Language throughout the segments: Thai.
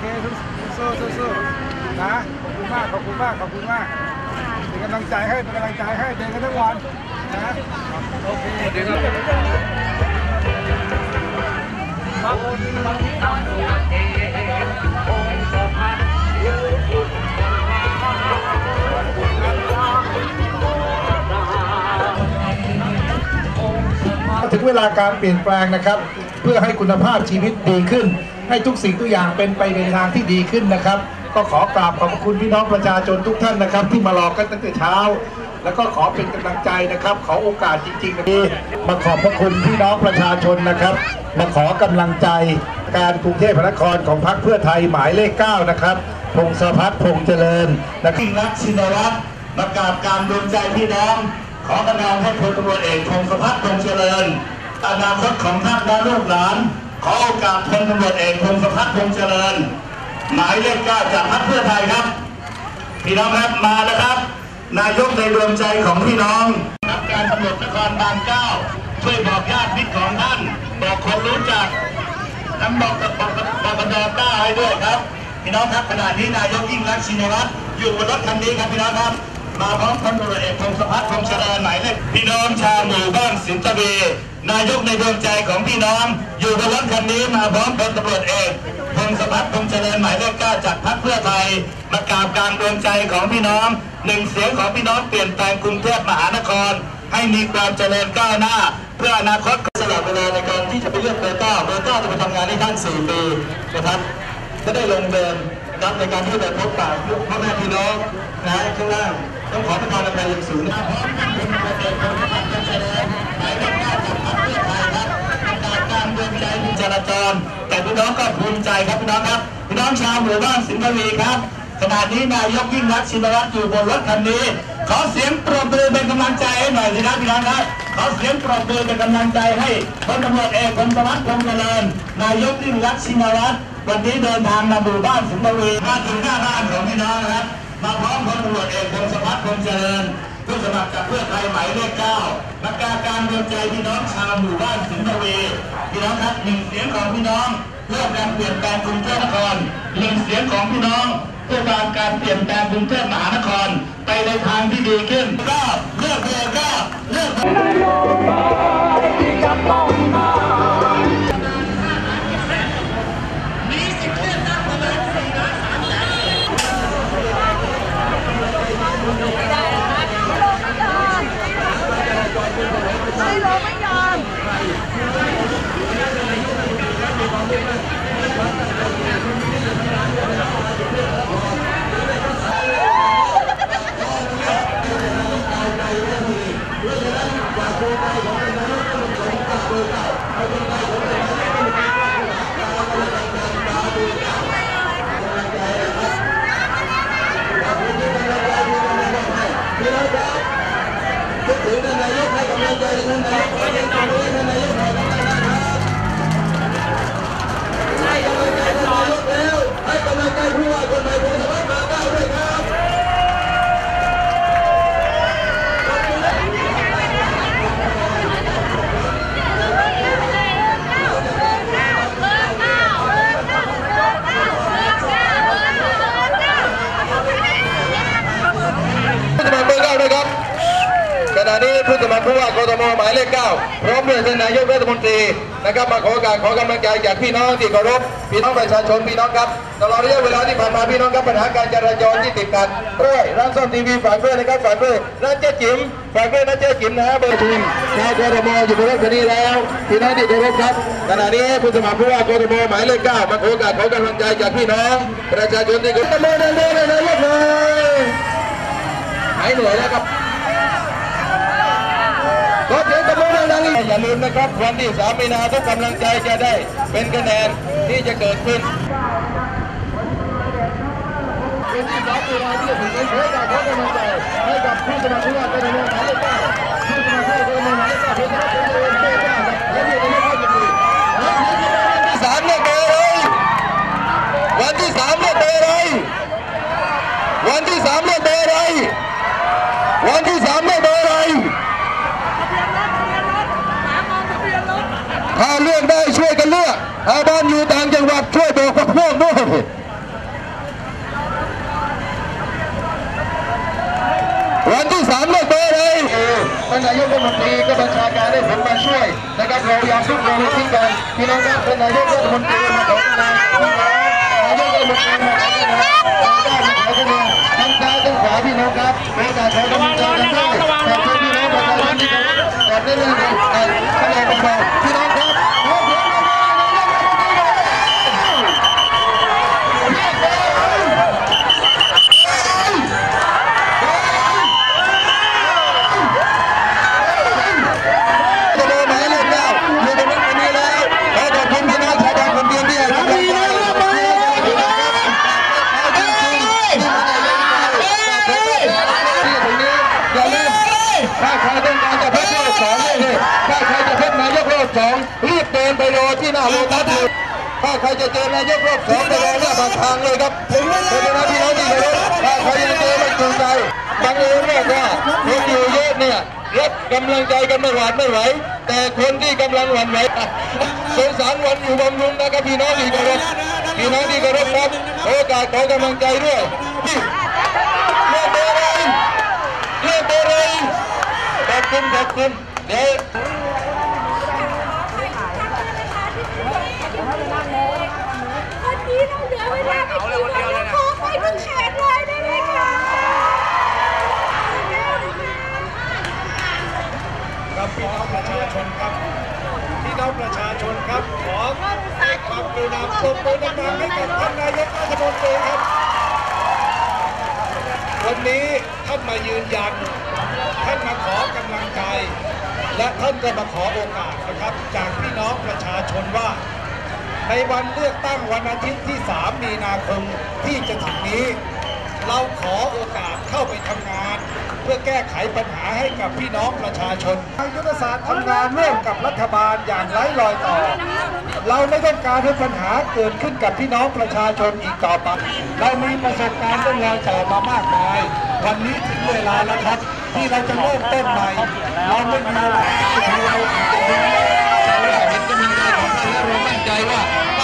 เคสู้สู้สู้นะขอบคุณมากขอบคุณมากขอบคุณมากเป็นกำลังใจให้เป็นกำลังใจให้เดินกันทั้งวันนะโอเคเดี๋ยวครับถึงเวลาการเปลี่ยนแปลงนะครับ เพื่อให้คุณภาพชีวิตดีขึ้น ให้ทุกสิ่งทุกอย่างเป็นไปในทางที่ดีขึ้นนะครับ ก็ขอกราบขอบพระคุณพี่น้องประชาชนทุกท่านนะครับ ที่มารอกันตั้งแต่เช้า แล้วก็ขอเป็นกำลังใจนะครับ ขอโอกาสจริงๆนะพี่มาขอบพระคุณพี่น้องประชาชนนะครับ มาขอกำลังใจการกรุงเทพมหานครของพรรคเพื่อไทยหมายเลข 9 นะครับพงศพัฒน์พงษ์เจริญนะครับรักชินวัตรมากาบการดวงใจพี่น้องขอกำลังให้พลตำรวจเอกพงศพัฒน์พงษ์เจริญอนาคตของท่านและลูกหลาน ขอโอกาสพลตำรวจเอกพงศพัฒน์พงษ์เจริญ หมายเลขเก้าจากพรรคเพื่อไทยครับ พี่น้องครับมาแล้วครับ นายกในดวงใจของพี่น้องรับการตำรวจนครบาลเก้าช่วยบอกญาติมิตรของท่านบอกคนรู้จักน้ำบอกกับบอกกับบอกกับดอต้าให้ด้วยครับ พี่น้องครับขณะนี้นายกยิ่งรักชินวัตรอยู่บนรถคันนี้ครับพี่น้องครับมาพร้อมพลตำรวจเอกพงศพัฒน์พงษ์เจริญหมายเลขพี่น้องชาวหมู่บ้านสินตะเบี นายกในดวงใจของพี่น้อง อยู่บนรถคันนี้มาพร้อมพลตำรวจเอกพงศพัฒน์พงเจริญหมายเลขเก้าจากพรรคเพื่อไทยมากราบกลางดวงใจของพี่น้องหนึ่งเสียงของพี่น้องเปลี่ยนแปลงกรุงเทพมหานคร ให้มีความเจริญก้าวหน้า เพื่ออนาคตสละเวลาในการที่จะไปเลือกเบอร์เก้าเบอร์เก้าจะไปทำงานให้ท่านสี่ปีนะครับจะได้ลงเดินนะครับในการที่จะพบปะพ่อแม่พี่น้องนะข้างล่างต้องขอประทานอภัยอย่างสูงนะครับพร้อมกันเป็นประเด็นของท่านเจริญ กาศการดวงใจจราจร แต่พี่น้องก็ภูมิใจครับพี่น้องครับพี่น้องชาวหมู่บ้านสิงห์บุรีครับขณะนี้นายกยิ่งรักษณ์ชินวัตรอยู่บนรถคันนี้ ขอเสียงปรบมือเป็นกำลังใจให้หน่อยสิครับพี่น้องครับขอเสียงปรบมือเป็นกำลังใจให้พลตำรวจเอกพลสวัสดิ์พงษ์เจริญนายกยิ่งรักษณ์ชินวัตรวันนี้เดินทางมาหมู่บ้านสิงห์บุรีมาถึงหน้าบ้านของพี่น้องนะครับมาพร้อมพลตำรวจเอกพงศพัฒน์พงษ์เจริญ ผู้สมัครจากเพื่อไทยหมายเลขเก้าประกาศการดวงใจพี่น้องชาวหมู่บ้านสิงห์เวพี่น้องครับหนึ่งเสียงของพี่น้องเพื่อการเปลี่ยนแปลงกรุงเทพมหานครหนึ่งเสียงของพี่น้องเพื่อการการเปลี่ยนแปลงกรุงเทพมหานคร ไปในทางที่ดีขึ้นก็เลือกเบอร์เก้าเลือก ท่านนายกรัฐมนตรีนะครับมาขอการขอกำลังใจจากพี่น้องที่เคารพพี่น้องประชาชนพี่น้องครับตลอดระยะเวลาที่ผ่านมาพี่น้องครับปัญหาการจราจรที่ติดขัดด้วยร้านซ่อมทีวีฝากด้วยนะครับฝากด้วยร้านเจ๊จิ๋มฝากด้วยนะเจ๊จิ๋มนะฮะเบอร์ทีมชาวกทมอยู่บนรถคันนี้แล้วพี่น้องที่เคารพครับขณะนี้ผู้สมัครผู้ว่ากทมหมายเลขเก้ามาขอการขอกำลังใจจากพี่น้องประชาชนที่เคารพตบมือดังๆเลยนายกเลยหายเหนื่อยแล้วครับข อเสียงตบมือดังๆอีกอย่าลืมนะครับวันที่3มีนาทุกกำลังใจจะได้เป็นคะแนนที่จะเกิดขึ้นวันที่3มีนาที่จะถึงนี้ขอกากำลังใจให้กับผู้สมัครผู้ว่ากทมหมายเลขเก้าผู้สมัครผู้ว่ากทมหมายเลขเก้าผู้สมัครผู้ว่าหมายเลขเก้าครับและที่จะได้เข้าสู่วันที่3เนี่ยเบอร์อะไรวันที่3เนี่ยเบอร์อะไรวันที่3เนี่ยเบอร์อะไรวันที่3เนี่ย อาบ้านอยู่ต่างจังหวัดช่วยบอกพวกด้วยวันที่สามเลือกเบอเลยท่านนายกรัฐมนตรีก็บัญชาการให้ผมมาช่วยนะครับเราอยากทุกเราทิ้งกันพี่น้องครับท่านนายกรัฐมนตรีมาขอคะรับนายกรัฐมนตรีมาขอคะแนนมาขอคะแนนทั้งซ้ายทั้งขวาพี่น้องครับโอกาสขอกำลังใจกันด้วยแต่พี่น้องประชาชนที่แต่ได้เรื่องการคะแนนของเอาพี่น้องครับ ทางเลยครับเพราะฉะนั้นพี่น้องที่เคารพถ้าใครยังเจอไม่จูงใจบังเอิญเนี่ยว่าคนอยู่เยอะเนี่ยรับกำลังใจกันไม่หวาดไม่ไหวแต่คนที่กำลังหวั่นไหวสงสารวันอยู่บำรุงนะครับพี่น้องที่เคารพพี่น้องที่เคารพครับโอกาสขอกำลังใจด้วยเลือกเบอร์อะไรเลือกเบอร์อะไรขอบคุณขอบคุณเดี๋ยว เวลาไม่กี่วันแล้วขอไปถึงแขนเลยได้ไหมคะครับพี่น้องประชาชนครับพี่น้องประชาชนครับขอให้ความกรุณาปรบมือดังๆให้กับท่านนายกรัฐมนตรีครับวันนี้ท่านมายืนยัน ท่านมาขอกำลังใจ และท่านก็มาขอโอกาสนะครับ จากพี่น้องประชาชนว่า ในวันเลือกตั้งวันอาทิตย์ที่ 3 มีนาคมที่จะถึงนี้ เราขอโอกาสเข้าไปทำงาน เพื่อแก้ไขปัญหาให้กับพี่น้องประชาชนทางยุทธศาสตร์ทำงานร่วมกับรัฐบาลอย่างไร้รอยต่อ เราไม่ต้องการให้ปัญหาเกิดขึ้นกับพี่น้องประชาชนอีกต่อไป เรามีประสบการณ์เรื่องราวต่อมามากมาย วันนี้ถึงเวลาแล้วครับ ที่เราจะเริ่มต้นใหม่ เราไม่มีเวลาที่เราจะดูชาวบ้านเห็นกำลังใจของท่านและเรามั่นใจว่า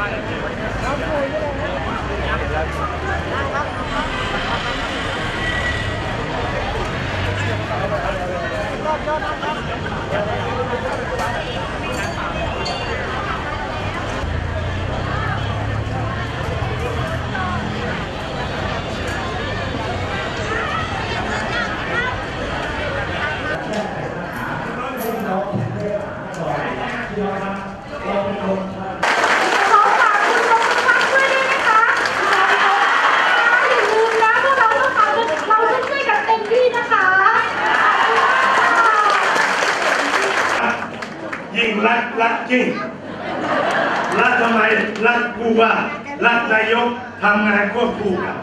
Yeah. จริง รักทำไม รักผู้ว่า รักนายกทำงานควบคู่กัน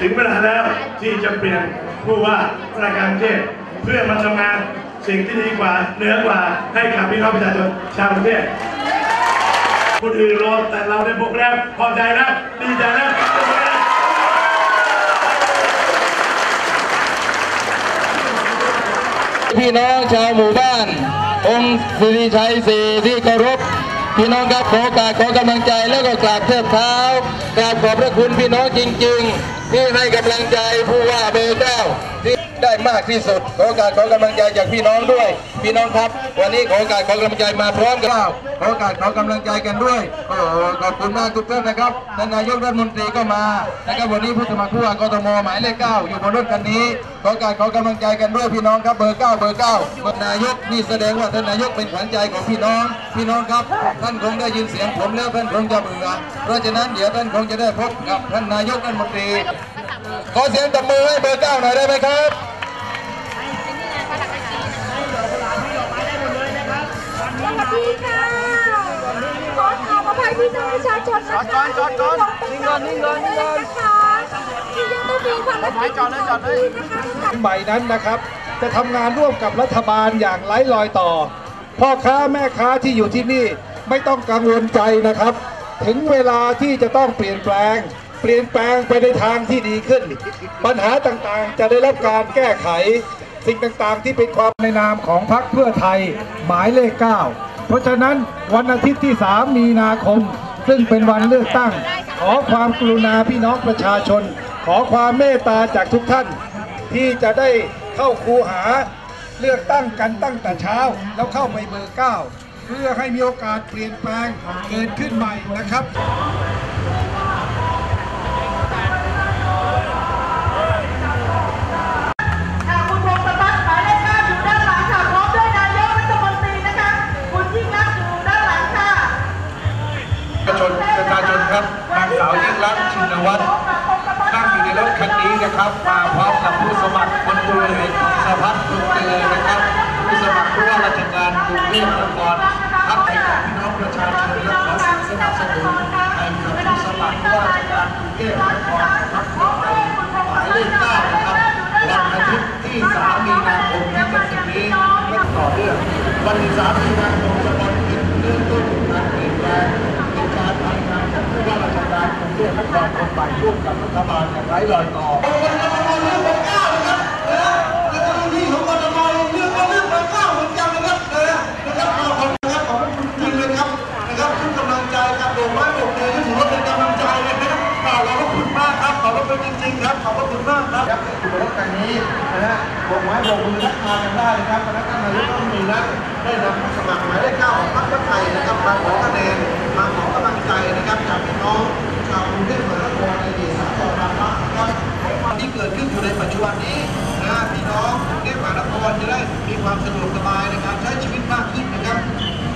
ถึงเวลาแล้วที่จะเปลี่ยนผู้ว่าราชการประเทศเพื่อมาทำงานสิ่งที่ดีกว่าเหนือกว่าให้กับพี่น้องประชาชนชาวประเทศคนอื่นรอแต่เราได้พบแล้วพอใจแล้วดีใจแล้วพี่น้องชาวหมู่บ้าน องค์สิริชัยสี่ที่เคารพพี่น้องครับขอโอกาบขอกำลังใจแล้วก็กราบเท้าเท้ากราบขอบพระคุณพี่น้องจริง ๆ ที่ให้กำลังใจผู้ว่าเบอร์เก้าที่ ได้มากที่สุด ขอกาสขอกำลังใจจากพี่น้องด้วย พี่น้องครับ วันนี้ขอกาสขอกำลังใจมาพร้อมกันขอกาสขอกำลังใจกันด้วยโอ้ขอบคุณมากทุกท่านนะครับท่านนายกรัฐมนตรีก็มานะครับวันนี้ผู้สมัครผู้ว่ากทมหมายเลขเก้าอยู่บนรถคันนี้ ขอกาสขอกำลังใจกันด้วยพี่น้องครับเบอร์เก้าเบอร์เก้าเบอร์นายกนี่แสดงว่าท่านนายกเป็นขวัญใจของพี่น้อง พี่น้องครับ ท่านคงได้ยินเสียงผมแล้วท่านคงจะเบื่อเพราะฉะนั้นเดี๋ยวท่านคงจะได้พบกับท่านนายกรัฐมนตรีขอเสียงตบมือให้เบอร์เก้าหน่อยได้ไหมครับ พี่น้องประชาชนนะคะจอดก่อนจอดก่อนนิ่งก่อนนิ่งก่อนนิ่งก่อนนะคะที่ยังต้องมีความรับผิดชอบนะคะใหม่นั้นนะครับ จะทำงานร่วมกับรัฐบาลอย่างไร้รอยต่อ พ่อค้าแม่ค้าที่อยู่ที่นี่ไม่ต้องกังวลใจนะครับ ถึงเวลาที่จะต้องเปลี่ยนแปลง เปลี่ยนแปลงไปในทางที่ดีขึ้น ปัญหาต่างๆ จะได้รับการแก้ไข สิ่งต่างๆ ที่เป็นความในนามของพรรคเพื่อไทยหมายเลข 9 เพราะฉะนั้นวันอาทิตย์ที่ 3 มีนาคม ซึ่งเป็นวันเลือกตั้ง ขอความกรุณาพี่น้องประชาชน ขอความเมตตาจากทุกท่าน ที่จะได้เข้าคูหาเลือกตั้งกันตั้งแต่เช้า แล้วเข้าไปเบอร์9เพื่อให้มีโอกาสเปลี่ยนแปลงเกิดขึ้นใหม่นะครับ นางสาวยิ่งรักษณ์ชินวัตรนั่งอยู่ในรถคันนี้นะครับ มาพร้อมกับผู้สมัครคนดูเลยสพัฒน์ตุกเตยนะครับ ผู้สมัครผู้ว่าราชการกรุงเทพมหานครทักให้กับพี่น้องประชาชนและขอเสียงสนับสนุนให้กับผู้สมัครผู้ว่าราชการกรุงเทพมหานครพรรคเพื่อไทยหมายเลขเก้านะครับวันอาทิตย์ที่3มีนาคมที่จะถึงนี้ก็ต่อเนื่องวันที่3มีนาคมจะเป็นเริ่มต้นการเปลี่ยนแปลงเป็นการทำงานของผู้ว่า ราชการกรุงเทพมหานครคนใหม่ร่วมกับรัฐบาลอย่างไร้รอยต่อที่ของกทมเรื่องก็เรื่องเบอร์เก้าเหมือนะครับนะนะครับขอบคุณนะครับของเลยครับนะครับทุกกำลังใจครับโบกไม้โบกมือก็ถือว่าเป็นกำลังใจเลยนะครับขอบพระคุณมากครับขอบพระคุณจริงๆครับขอบพระคุณมากครับครับอยู่บนรถคันนี้นะฮะโบกไม้โบกมือทักทากันได้นะครับคณะกรรมการต้องมีนะได้นำผู้สมัครหมายเลขเก้าของพรรคเพื่อไทยนะครับมาขอคะแนนมาขอกำลังใจนะครับจากพี่น้องาวกรุงเทพมหานครในเขตสาธรณรัฐนะครับที่เกิดขึ้นอยู่ในปัจจุบันนี้นะพี่น้องกรุงเทพมหานครจะได้มีความสะดวกสบายในการใช้ชีวิตมากขึ้นนะครับ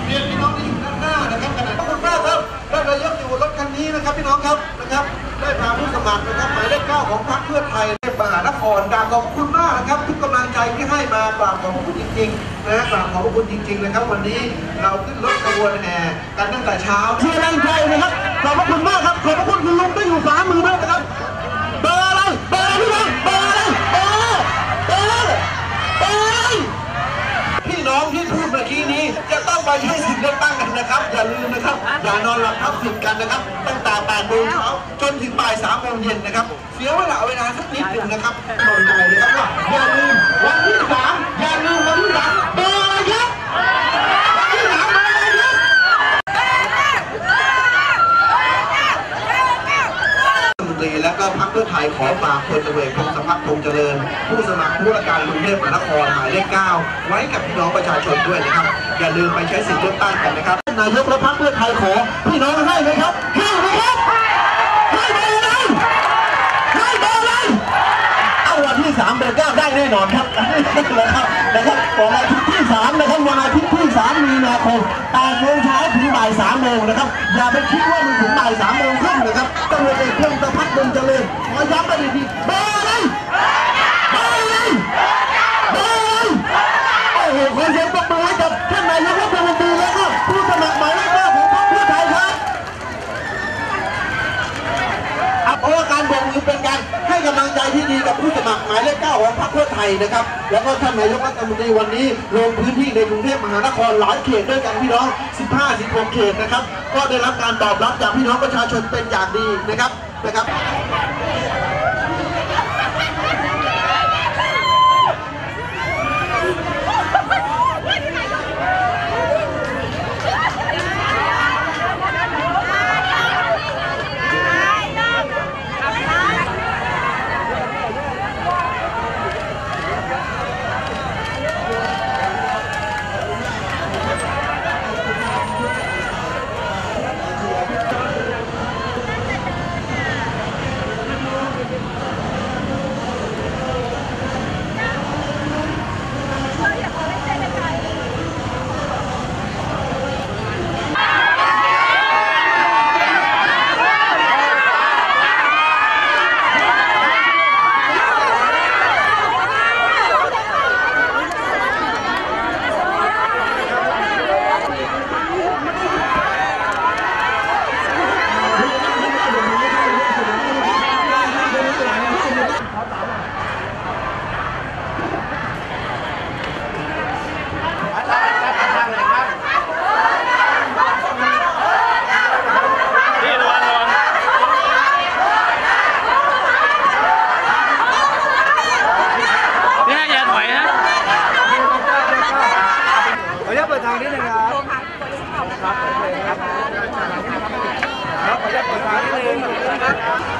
เรียนพี่น้องที่อยู่ด้านหน้านะครับขณะขอบคุณมากครับได้นายกอยู่บนรถคันนี้นะครับพี่น้องครับนะครับ ได้พาผู้สมัครนะครับหมายเลขเก้าของพรรคเพื่อไทยในมหานครกราบขอบคุณมากนะครับทุกกำลังใจที่ให้มากราบขอบคุณจริงๆนะกราบขอบคุณจริงๆนะครับ วันนี้เราขึ้นรถขบวนแห่กันตั้งแต่เช้าที่แรงใจนะครับ ขอบพระคุณมากครับ ขอบพระคุณคุณลุงที่อยู่ฝามือด้วยนะครับเบอร์อะไรเบอร์อะไรพี่น้องเบอร์อะไรเบอร์เบอร์เบอร์อะไรพี่น้องที่พูดเมื่อกี้นี้ จะต้องไปใช้สิทธิ์เลือกตั้งกันนะครับ อย่าลืมนะครับ อย่านอนหลับทับสิทธิ์กันนะครับ ตั้งแต่8โมงเช้าจนถึงบ่าย3โมงเย็นนะครับ เสียเวลาเวลาสักนิดหนึ่งนะครับตอนใจเลยครับว่าอย่าลืมวันที่สามอย่าลืมวันที่สามเบอร์อะไรครับวันที่สามเบอร์อะไรครับ รัฐมนตรีและ ก็พรรคเพื่อไทยขอฝากพลตำรวจพงศพัฒน์พงเจริญ ผู้สมัครผู้ว่าการกรุงเทพมหานครหมายเลข9ไว้กับพี่น้องประชาชนด้วยนะครับ อย่าลืมไปใช้สิทธิ์เลือกตั้งกันนะครับนายกและพรรคเพื่อไทยขอพี่น้องให้ไหมครับให้ไหมครับให้เบอร์อะไรให้เบอร์อะไรเอาวันที่3เบอร์9ได้แน่นอนครับนะครับนะครับวันอาทิตย์ที่3นะครับวันอาทิตย์ที่3มีนาคม8โมงเช้าถึงบ่าย3โมงนะครับอย่าไปคิดว่ามันถึงบ่าย3โมงครึ่ง ขอย้ำกันอีกทีเบอร์อะไรเบอร์อะไรเบอร์อะไรโอ้โหขอเสียงปรบมือให้กับท่านนายกรัฐมนตรีและก็ผู้สมัครหมายเลขเก้าของพรรคเพื่อไทยครับอะเพราะว่าการโบกมือเป็นการให้กำลังใจที่ดีกับผู้สมัครหมายเลขเก้าของพรรคเพื่อไทยนะครับ แล้วก็ท่านนายกรัฐมนตรีวันนี้ลงพื้นที่ในกรุงเทพมหานครหลายเขตด้วยกันพี่น้อง 15 16 เขตนะครับ ก็ได้รับการตอบรับจากพี่น้องประชาชนเป็นอย่างดีนะครับนะครับ นตามรถ